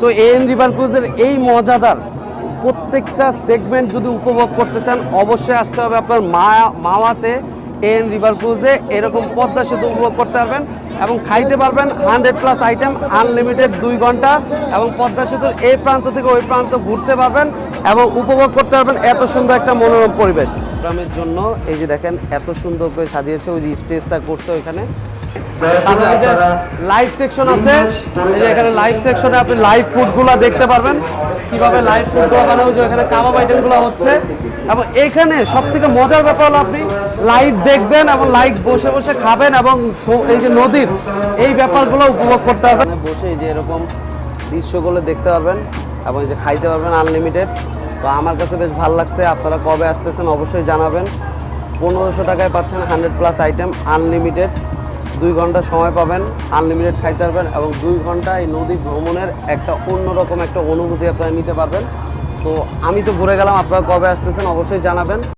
তো AN river ক্রুজের এই মজাদার প্রত্যেকটা সেগমেন্ট যদি উপভোগ করতে চান, অবশ্যই আসতে হবে আপনার মা মাওয়াতে এএন রিভার ক্রুজে এরকম পদ্মা সেতু উপভোগ করতে পারবেন। এবং খাইতে পারবেন হান্ড্রেড প্লাস আইটেম, আনলিমিটেড দুই ঘণ্টা এবং পদ্মা সেতুর এই প্রান্ত থেকে ওই প্রান্ত ঘুরতে পারবেন এবং উপভোগ করতে পারবেন এত সুন্দর একটা মনোরম পরিবেশ। গ্রামের জন্য এই যে দেখেন, এত সুন্দর করে সাজিয়েছে ওই যে স্টেজটা করছে ওইখানে। লাইভ সেকশন আছে যে এখানে লাইভ সেকশনে আপনি লাইভ ফুডগুলো দেখতে পারবেন। কীভাবে লাইভ ফুডগুলো ওই যে এখানে কাবাব আইটেমগুলো হচ্ছে। এবং এখানে সব থেকে মজার ব্যাপার হলো আপনি লাইভ দেখবেন এবং লাইভ বসে বসে খাবেন এবং এই যে নদীর এই ব্যাপারগুলো উপভোগ করতে পারবেন বসে যে এরকম দৃশ্যগুলো দেখতে পারবেন এবং যে খাইতে পারবেন আনলিমিটেড তো আমার কাছে বেশ ভালো লাগছে, আপনারা কবে আসতেছেন অবশ্যই জানাবেন। পনেরোশো টাকায় পাচ্ছেন হান্ড্রেড প্লাস আইটেম আনলিমিটেড দুই ঘণ্টা সময় পাবেন আনলিমিটেড খাইতে পারবেন এবং দুই ঘণ্টা এই নদী ভ্রমণের একটা অন্যরকম একটা অনুভূতি আপনারা নিতে পারবেন। তো আমি তো ঘুরে গেলাম, আপনারা কবে আসতেছেন অবশ্যই জানাবেন।